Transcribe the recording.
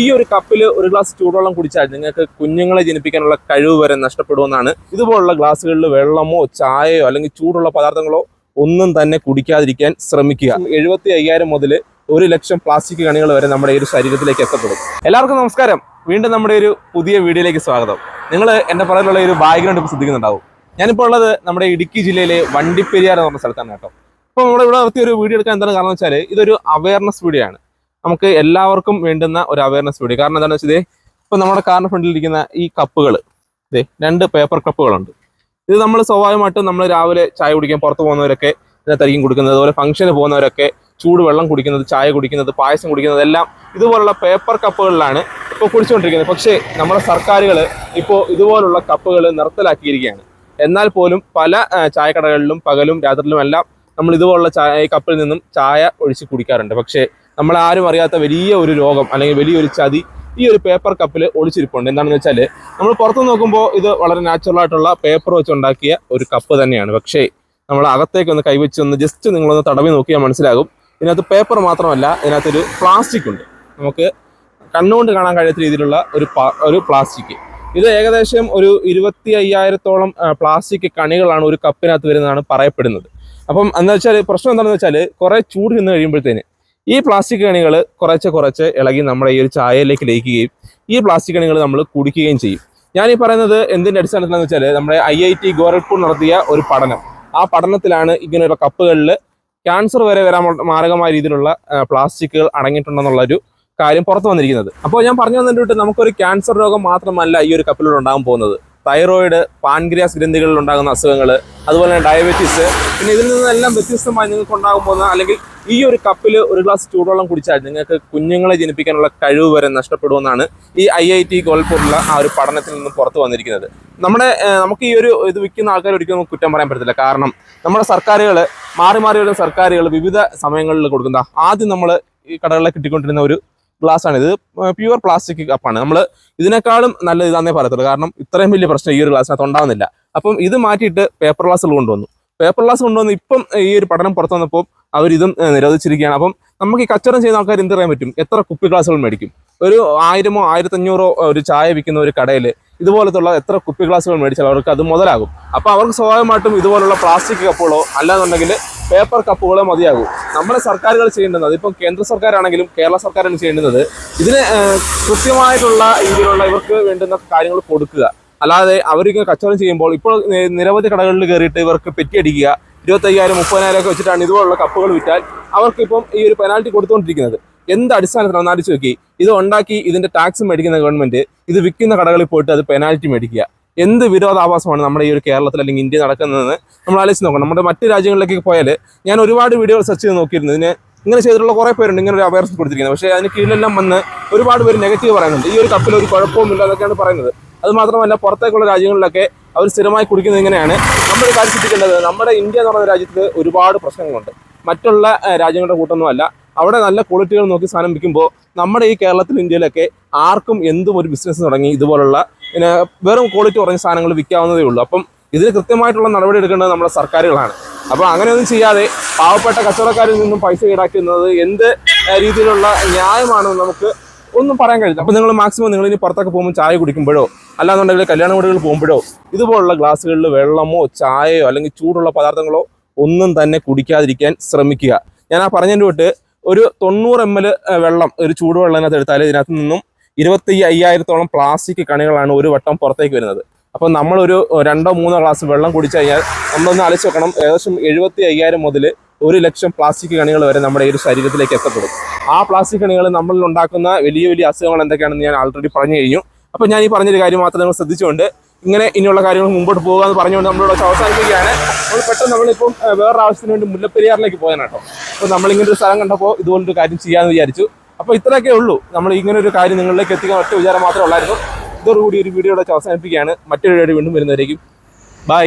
ഈ ഒരു കപ്പിൽ ഒരു ഗ്ലാസ് ചൂടുവെള്ളം കുടിച്ചാൽ നിങ്ങൾക്ക് കുഞ്ഞുങ്ങളെ ജനിപ്പിക്കാനുള്ള കഴിവ് വരെ നഷ്ടപ്പെടുമെന്നാണ്. ഇതുപോലുള്ള ഗ്ലാസ്സുകളിൽ വെള്ളമോ ചായയോ അല്ലെങ്കിൽ ചൂടുള്ള പദാർത്ഥങ്ങളോ ഒന്നും തന്നെ കുടിക്കാതിരിക്കാൻ ശ്രമിക്കുക. എഴുപത്തി അയ്യായിരം മുതൽ ഒരു ലക്ഷം പ്ലാസ്റ്റിക് കണികൾ വരെ നമ്മുടെ ഈ ഒരു ശരീരത്തിലേക്ക് എത്തപ്പെടും. എല്ലാവർക്കും നമസ്കാരം. വീണ്ടും നമ്മുടെ ഒരു പുതിയ വീഡിയോയിലേക്ക് സ്വാഗതം. നിങ്ങൾ എന്റെ പറയാനുള്ള ഒരു ബാക്ക്ഗ്രൗണ്ട് ഇപ്പോൾ ശ്രദ്ധിക്കുന്നുണ്ടാവും. ഞാനിപ്പോൾ ഉള്ളത് നമ്മുടെ ഇടുക്കി ജില്ലയിലെ വണ്ടിപ്പെരിയാർ എന്ന് പറഞ്ഞ സ്ഥലത്താണ് കേട്ടോ. അപ്പോൾ നമ്മുടെ ഇവിടെ ഒരു വീഡിയോ എടുക്കാൻ എന്താണ് കാരണം വെച്ചാൽ ഇതൊരു അവയർനെസ് വീഡിയോ ആണ്. നമുക്ക് എല്ലാവർക്കും വേണ്ടുന്ന ഒരു അവയർനെസ് വീഡിയോ കാരണം എന്താണെന്ന് വെച്ചാൽ ഇപ്പോൾ നമ്മുടെ കാറിന് ഫ്രണ്ടിലിരിക്കുന്ന ഈ കപ്പുകൾ ഇതേ രണ്ട് പേപ്പർ കപ്പുകളുണ്ട് ഇത് നമ്മൾ സ്വാഭാവികമായിട്ടും നമ്മൾ രാവിലെ ചായ കുടിക്കാൻ പുറത്ത് പോകുന്നവരൊക്കെ ഇതിനകത്തായിരിക്കും കൊടുക്കുന്നത്. അതുപോലെ ഫംഗ്ഷന് പോകുന്നവരൊക്കെ ചൂട് വെള്ളം കുടിക്കുന്നത് ചായ കുടിക്കുന്നത് പായസം കുടിക്കുന്നത് എല്ലാം ഇതുപോലുള്ള പേപ്പർ കപ്പുകളിലാണ് ഇപ്പോൾ കുടിച്ചുകൊണ്ടിരിക്കുന്നത്. പക്ഷേ നമ്മുടെ സർക്കാരുകൾ ഇപ്പോൾ ഇതുപോലുള്ള കപ്പുകൾ നിർത്തലാക്കിയിരിക്കുകയാണ്. എന്നാൽ പോലും പല ചായക്കടകളിലും പകലും രാത്രിയിലും എല്ലാം നമ്മൾ ഇതുപോലുള്ള ചായ കപ്പിൽ നിന്നും ചായ ഒഴിച്ച് കുടിക്കാറുണ്ട്. പക്ഷേ നമ്മൾ ആരും അറിയാത്ത വലിയ ഒരു രോഗം അല്ലെങ്കിൽ വലിയൊരു ചതി ഈ ഒരു പേപ്പർ കപ്പിൽ ഒളിച്ചിരിപ്പുണ്ട്. എന്താണെന്ന് വെച്ചാൽ നമ്മൾ പുറത്ത് നോക്കുമ്പോൾ ഇത് വളരെ നാച്ചുറൽ ആയിട്ടുള്ള പേപ്പർ വെച്ച് ഉണ്ടാക്കിയ ഒരു കപ്പ് തന്നെയാണ്. പക്ഷേ നമ്മൾ അകത്തേക്ക് ഒന്ന് കൈവച്ച് ഒന്ന് ജസ്റ്റ് നിങ്ങളൊന്ന് തടവി നോക്കിയാൽ മനസ്സിലാകും. ഇതിനകത്ത് പേപ്പർ മാത്രമല്ല ഇതിനകത്തൊരു പ്ലാസ്റ്റിക് ഉണ്ട്. നമുക്ക് കണ്ണുകൊണ്ട് കാണാൻ കഴിയാത്ത രീതിയിലുള്ള ഒരു ഒരു പ്ലാസ്റ്റിക് ഇത് ഏകദേശം ഒരു ഇരുപത്തി അയ്യായിരത്തോളം പ്ലാസ്റ്റിക് കണികളാണ് ഒരു കപ്പിനകത്ത് വരുന്നതാണ് പറയപ്പെടുന്നത്. അപ്പം എന്താ വെച്ചാൽ പ്രശ്നം എന്താണെന്ന് വെച്ചാൽ കുറേ ചൂട് നിന്ന് കഴിയുമ്പോഴത്തേന് ഈ പ്ലാസ്റ്റിക് കണികൾ കുറച്ച് കുറച്ച് ഇളകി നമ്മുടെ ഈ ഒരു ചായയിലേക്ക് ലയിക്കുകയും ഈ പ്ലാസ്റ്റിക് കണികൾ നമ്മൾ കുടിക്കുകയും ചെയ്യും. ഞാൻ ഈ പറയുന്നത് എന്തിന്റെ അടിസ്ഥാനത്തിലാണെന്ന് വെച്ചാൽ നമ്മുടെ ഐ ഐ ടി ഗോരഖ്പൂർ നടത്തിയ ഒരു പഠനം. ആ പഠനത്തിലാണ് ഇങ്ങനെയുള്ള കപ്പുകളിൽ ക്യാൻസർ വരെ വരാൻ മാരകമായ രീതിയിലുള്ള പ്ലാസ്റ്റിക്കുകൾ അടങ്ങിയിട്ടുണ്ടെന്നുള്ള ഒരു കാര്യം പുറത്തു വന്നിരിക്കുന്നത്. അപ്പോൾ ഞാൻ പറഞ്ഞു വന്നിട്ട് നമുക്കൊരു ക്യാൻസർ രോഗം മാത്രമല്ല ഈ ഒരു കപ്പിലൂടെ ഉണ്ടാകാൻ പോകുന്നത്. തൈറോയിഡ് പാൻഗ്രിയാസ് ഗ്രന്ഥികളിൽ ഉണ്ടാകുന്ന അസുഖങ്ങൾ അതുപോലെ തന്നെ ഡയബറ്റീസ്. പിന്നെ ഇതിൽ നിന്നെല്ലാം വ്യത്യസ്തമായി നിങ്ങൾക്ക് ഉണ്ടാകാൻ പോകുന്ന അല്ലെങ്കിൽ ഈ ഒരു കപ്പിൽ ഒരു ഗ്ലാസ് ചൂടുവെള്ളം കുടിച്ചാൽ നിങ്ങൾക്ക് കുഞ്ഞുങ്ങളെ ജനിപ്പിക്കാനുള്ള കഴിവ് വരെ നഷ്ടപ്പെടുമെന്നാണ് ഈ ഐ ഐ ടി ഗോൾപൂരിലുള്ള ആ ഒരു പഠനത്തിൽ നിന്ന് പുറത്തു വന്നിരിക്കുന്നത്. നമ്മുടെ നമുക്ക് ഈ ഒരു ഇത് വിൽക്കുന്ന ആൾക്കാർ ഒരിക്കലും കുറ്റം പറയാൻ പറ്റത്തില്ല. കാരണം നമ്മുടെ സർക്കാരുകൾ മാറി മാറി വരുന്ന സർക്കാരുകൾ വിവിധ സമയങ്ങളിൽ കൊടുക്കുന്ന ആദ്യം നമ്മൾ ഈ കടകളിൽ കിട്ടിക്കൊണ്ടിരുന്ന ഒരു ഗ്ലാസ് ആണ്. ഇത് പ്യുവർ പ്ലാസ്റ്റിക് കപ്പാണ് നമ്മൾ ഇതിനേക്കാളും നല്ല ഇതാന്നേ പറയത്തുള്ളൂ. കാരണം ഇത്രയും വലിയ പ്രശ്നം ഈ ഒരു ഗ്ലാസ്സിനകത്ത് ഉണ്ടാകുന്നില്ല അപ്പം ഇത് മാറ്റിയിട്ട് പേപ്പർ ഗ്ലാസ്സുകൾ കൊണ്ടുവന്നു. പേപ്പർ ഗ്ലാസ് കൊണ്ടുവന്ന് ഇപ്പം ഈ ഒരു പഠനം പുറത്തു വന്നപ്പോൾ അവരിതും നിരോധിച്ചിരിക്കുകയാണ്. അപ്പം നമുക്ക് ഈ കച്ചവടം ചെയ്യുന്ന ആൾക്കാർ എന്ത് പറയാൻ പറ്റും? എത്ര കുപ്പി ഗ്ലാസ്സുകൾ മേടിക്കും? ഒരു ആയിരമോ ആയിരത്തഞ്ഞൂറോ ഒരു ചായ വിൽക്കുന്ന ഒരു കടയിൽ ഇതുപോലത്തുള്ള എത്ര കുപ്പി ഗ്ലാസ്സുകൾ മേടിച്ചാൽ അവർക്ക് അത് മുതലാകും. അപ്പോൾ അവർക്ക് സ്വാഭാവികമായിട്ടും ഇതുപോലുള്ള പ്ലാസ്റ്റിക് കപ്പുകളോ അല്ലാന്നുണ്ടെങ്കിൽ പേപ്പർ കപ്പുകൾ മതിയാകും. നമ്മുടെ സർക്കാരുകൾ ചെയ്യേണ്ടത് അതിപ്പം കേന്ദ്ര സർക്കാരാണെങ്കിലും കേരള സർക്കാരാണ് ചെയ്യേണ്ടത് ഇതിന് കൃത്യമായിട്ടുള്ള രീതിയിലുള്ള ഇവർക്ക് വേണ്ടുന്ന കാര്യങ്ങൾ കൊടുക്കുക. അല്ലാതെ അവർക്ക് കച്ചവടം ചെയ്യുമ്പോൾ ഇപ്പോൾ നിരവധി കടകളിൽ കയറിയിട്ട് ഇവർക്ക് പെറ്റിയടിക്കുക ഇരുപത്തയ്യായിരം മുപ്പതിനായിരം ഒക്കെ വെച്ചിട്ടാണ് ഇതുപോലുള്ള കപ്പുകൾ വിറ്റാൽ അവർക്കിപ്പം ഈ ഒരു പെനാൽറ്റി കൊടുത്തുകൊണ്ടിരിക്കുന്നത്. എന്ത് അടിസ്ഥാനത്തിലാണ് അടിച്ചു നോക്കി? ഇത് ഉണ്ടാക്കി ഇതിന്റെ ടാക്സ് മേടിക്കുന്ന ഗവൺമെന്റ് ഇത് വിൽക്കുന്ന കടകളിൽ പോയിട്ട് അത് പെനാൽറ്റി മേടിക്കുക. എന്ത് വിരോധാഭാസമാണ് നമ്മുടെ ഈ ഒരു കേരളത്തിൽ അല്ലെങ്കിൽ ഇന്ത്യ നടക്കുന്നതെന്ന് നമ്മൾ ആലോചിച്ച് നോക്കണം. നമ്മുടെ മറ്റ് രാജ്യങ്ങളിലേക്ക് പോയാൽ ഞാൻ ഒരുപാട് വീഡിയോകൾ സെർച്ച് ചെയ്ത് നോക്കിയിരുന്നു. ഇതിന് ഇങ്ങനെ ചെയ്തിട്ടുള്ള കുറേ പേരുണ്ട് ഇങ്ങനെ ഒരു അവയർനെസ് കൊടുത്തിരിക്കുന്നത്. പക്ഷേ അതിന് കീഴിലെല്ലാം വന്ന് ഒരുപാട് പേര് നെഗറ്റീവ് പറയുന്നുണ്ട്. ഈ ഒരു കപ്പിൽ ഒരു കുഴപ്പവുമില്ല എന്നൊക്കെയാണ് പറയുന്നത്. അത് മാത്രമല്ല പുറത്തേക്കുള്ള രാജ്യങ്ങളിലൊക്കെ അവർ സ്ഥിരമായി കുടിക്കുന്നത് ഇങ്ങനെയാണ്. നമ്മൾ കാര്യം ശ്രദ്ധിക്കേണ്ടത് നമ്മുടെ ഇന്ത്യ എന്ന് പറയുന്ന രാജ്യത്ത് ഒരുപാട് പ്രശ്നങ്ങളുണ്ട്. മറ്റുള്ള രാജ്യങ്ങളുടെ കൂട്ടൊന്നുമല്ല. അവിടെ നല്ല ക്വാളിറ്റികൾ നോക്കി സാധനം വിൽക്കുമ്പോൾ നമ്മുടെ ഈ കേരളത്തിൽ ഇന്ത്യയിലൊക്കെ ആർക്കും എന്തും ഒരു ബിസിനസ് തുടങ്ങി ഇതുപോലുള്ള പിന്നെ വെറും ക്വാളിറ്റി കുറഞ്ഞ സാധനങ്ങൾ വിൽക്കാവുന്നതേ ഉള്ളൂ. അപ്പം ഇതിന് കൃത്യമായിട്ടുള്ള നടപടി എടുക്കേണ്ടത് നമ്മുടെ സർക്കാരുകളാണ്. അപ്പോൾ അങ്ങനെയൊന്നും ചെയ്യാതെ പാവപ്പെട്ട കച്ചവടക്കാരിൽ നിന്നും പൈസ ഈടാക്കുന്നത് എന്ത് രീതിയിലുള്ള ന്യായമാണെന്ന് നമുക്ക് ഒന്നും പറയാൻ കഴിയില്ല. അപ്പം നിങ്ങൾ മാക്സിമം നിങ്ങൾ ഇനി പുറത്തൊക്കെ പോകുമ്പോൾ ചായ കുടിക്കുമ്പോഴോ അല്ലാന്നുണ്ടെങ്കിൽ കല്യാണ വീടുകളിൽ പോകുമ്പോഴോ ഇതുപോലുള്ള ഗ്ലാസ്സുകളിൽ വെള്ളമോ ചായയോ അല്ലെങ്കിൽ ചൂടുള്ള പദാർത്ഥങ്ങളോ ഒന്നും തന്നെ കുടിക്കാതിരിക്കാൻ ശ്രമിക്കുക. ഞാൻ ആ പറഞ്ഞതിന്റെ തൊട്ട് ഒരു തൊണ്ണൂറ് എം എൽ വെള്ളം ഒരു ചൂടുവെള്ളം അതിനകത്ത് എടുത്താൽ ഇതിനകത്ത് നിന്നും ഇരുപത്തി അയ്യായിരത്തോളം പ്ലാസ്റ്റിക് കണികളാണ് ഒരു വട്ടം പുറത്തേക്ക് വരുന്നത്. അപ്പം നമ്മളൊരു രണ്ടോ മൂന്നോ ഗ്ലാസ് വെള്ളം കുടിച്ചു കഴിഞ്ഞാൽ നമ്മളൊന്ന് അലച്ചു വെക്കണം ഏകദേശം എഴുപത്തി അയ്യായിരം മുതൽ ഒരു ലക്ഷം പ്ലാസ്റ്റിക് കണികൾ വരെ നമ്മുടെ ഈ ഒരു ശരീരത്തിലേക്ക് എത്തപ്പെടും. ആ പ്ലാസ്റ്റിക് കണികൾ നമ്മളിൽ ഉണ്ടാക്കുന്ന വലിയ വലിയ അസുഖങ്ങൾ എന്തൊക്കെയാണെന്ന് ഞാൻ ആൾറെഡി പറഞ്ഞു കഴിഞ്ഞു. അപ്പം ഞാൻ ഈ പറഞ്ഞൊരു കാര്യം മാത്രം നിങ്ങൾ ശ്രദ്ധിച്ചുകൊണ്ട് ഇങ്ങനെ ഇനിയുള്ള കാര്യങ്ങൾ മുമ്പോട്ട് പോകുക എന്ന് പറഞ്ഞുകൊണ്ട് നമ്മളിവിടെ അവസാനിപ്പിക്കുകയാണ്. നമ്മൾ പെട്ടെന്ന് നമ്മളിപ്പം വേറൊരു ആവശ്യത്തിന് വേണ്ടി മുല്ലപ്പെരിയാറിലേക്ക് കേട്ടോ. അപ്പോൾ നമ്മളിങ്ങനെ ഒരു സ്ഥലം കണ്ടപ്പോൾ ഇതുപോലൊരു കാര്യം ചെയ്യാമെന്ന് വിചാരിച്ചു. അപ്പോൾ ഇത്രയൊക്കെ ഉള്ളൂ. നമ്മൾ ഇങ്ങനെ ഒരു കാര്യം നിങ്ങളിലേക്ക് എത്തിക്കാൻ ഒറ്റ വിചാരം മാത്രമേ ഉള്ളായിരുന്നു. ഇതോടുകൂടി ഒരു വീഡിയോ ഇവിടെ അവസാനിപ്പിക്കുകയാണ്. മറ്റൊരു വീണ്ടും വരുന്നവരേക്കും. ബൈ